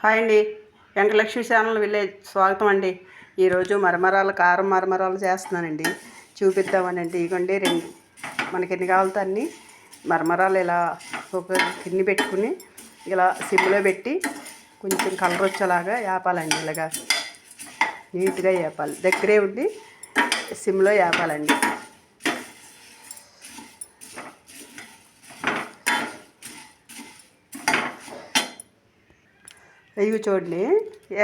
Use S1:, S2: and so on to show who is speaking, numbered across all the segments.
S1: Hi అండి. Venkatalakshmi channel village స్వాగతం అండి. ఈరోజు మరమరాలు కారం మరమరాలు చేస్తున్నానండి. చూపిద్దామనండి. ఇదిగోండి రెండు మనకి ఎన్ని కావాలితే అన్ని మరమరాలు ఇలా ఒక గిన్నె పెట్టుకుని ఇలా సిమ్లో పెట్టి కొంచెం కలర్ వచ్చేలాగా వేపాలండి ఇలాగా. నీట్గా వేపాలి దగ్గరే ఉండి సిమ్లో వేపాలండి ఇవి చూడండి.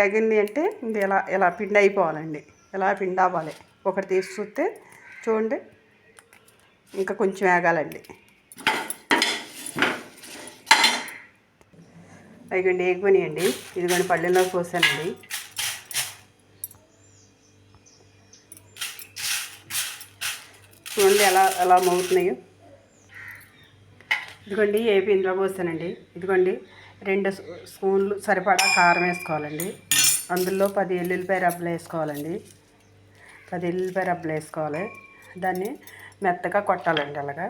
S1: ఏగింది అంటే ఇది ఇలా ఇలా పిండి అయిపోవాలండి. ఇలా పిండి అవ్వాలి. ఒకటి తీసి చూస్తే చూడండి. ఇంకా కొంచెం వేగాలండి అయిగండి ఏగిపోయినాయండి. ఇదిగోండి పళ్ళెల్లో పోసానండి. చూడండి ఎలా ఎలా మోగుతున్నాయో. ఇదిగోండి ఏపీ ఇందులో పోస్తానండి. ఇదిగోండి రెండు స్పూన్లు సరిపడా కారం వేసుకోవాలండి. అందులో పది ఎల్లుల్లిపాయ రబ్బలు వేసుకోవాలండి. పది ఎల్లుల్లిపాయ రబ్బలు వేసుకోవాలి. దాన్ని మెత్తగా కొట్టాలండి అలాగా.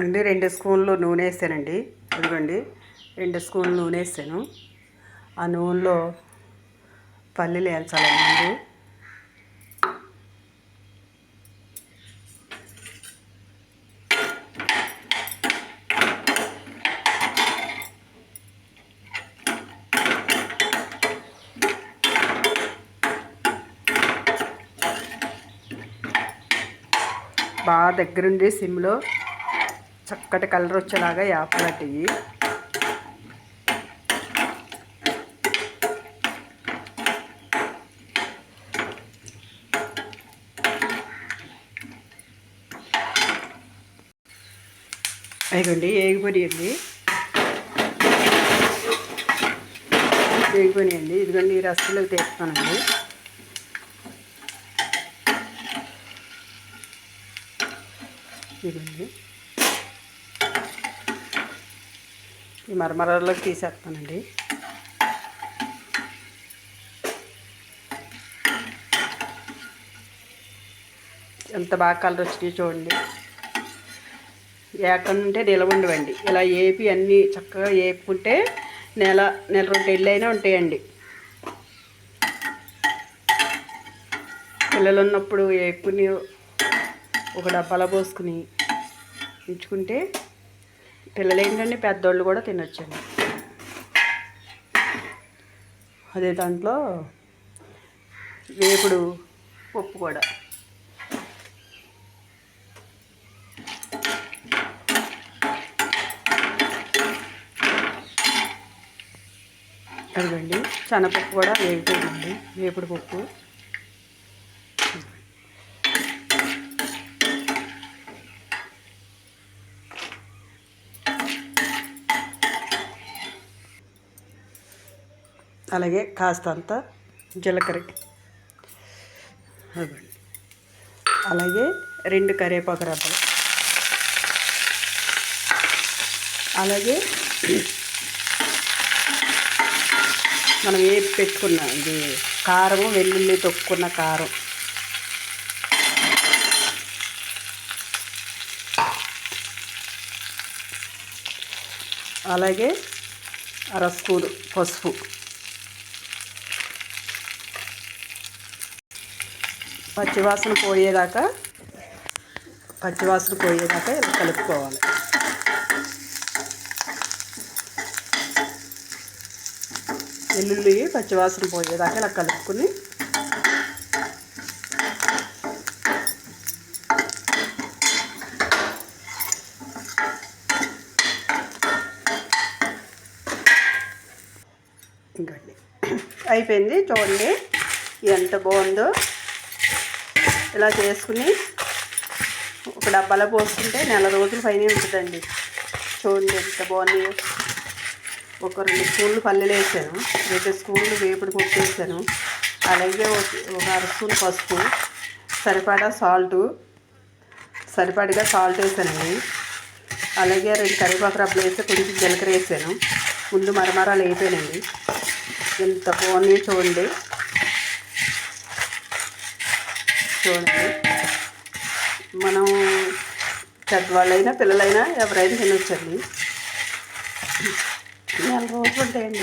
S1: అండి రెండు స్పూన్లు నూనె వేసానండి ఇదిగోండి రెండు స్పూన్లు నూనె వేసాను ఆ నూనెలో పల్లీలు వేల్చాలండి బాగా దగ్గరుండి సిమ్లో చక్కటి కలర్ వచ్చేలాగా యాపాలటి అయిగోండి ఏగిపోయాయండి ఏగిపోయినాయండి ఇదిగోండి ఈ రసంలోకి తీస్తానండి ఇదండి ఈ మరమరలోకి తీసేస్తానండి. ఎంత బాగా కలర్ వచ్చినాయి చూడండి. ఏకంటే నిలవండివండి ఇలా ఏపి అన్నీ చక్కగా ఏపుకుంటే నెల నెల రెండు ఎళ్ళైనా ఉంటాయండి. పిల్లలు ఉన్నప్పుడు ఏపుకుని ఒక డబ్బాలో పోసుకుని ఉంచుకుంటే పిల్లలు ఏంటంటే పెద్దోళ్ళు కూడా తినొచ్చండి. అదే దాంట్లో వేపుడు పప్పు కూడా. అదిగండి శనగపప్పు కూడా వేగుతుందండి వేపుడు పప్పు. అలాగే కాస్తంత జీలకర్ర. అలాగే రెండు కరివేపాకు రెబ్బలు అలాగే మనం ఏ పెట్టుకున్న ఇది కారము వెల్లుల్లి తొక్కున్న కారం. అలాగే అర స్పూన్ పసుపు. పచ్చివాసన పోయేదాకా పచ్చివాసన పోయేదాకా ఇలా కలుపుకోవాలి. వెల్లుల్లి పచ్చివాసన పోయేదాకా ఇలా కలుపుకుని ఇంకండి అయిపోయింది చూడండి. ఎంత బాగుందో. ఇలా చేసుకుని ఒక డబ్బాలో పోసుకుంటే నెల రోజులు పైన ఉంటుందండి. చూడండి ఎంత బాగుంది ఒక రెండు స్పూన్లు పల్లెలు వేసాను. రెండు స్పూన్లు వేపుడు పప్పు వేసాను. అలాగే ఒక- ఒక అర స్పూన్ పసుపు సరిపడా సాల్టు సరిపడిగా సాల్ట్ వేసానండి. అలాగే రెండు కరివేపాకు రబ్బలు వేసి కొంచెం జీలకర్ర వేసాను. ముందు మరమరాలు వేసానండి ఎంత బాగున్నాయి చూడండి. చూడండి. మనం పెద్దవాళ్ళైనా పిల్లలైనా ఎవరైనా తినొచ్చండి. నెల రోజులు ఉంటాయండి.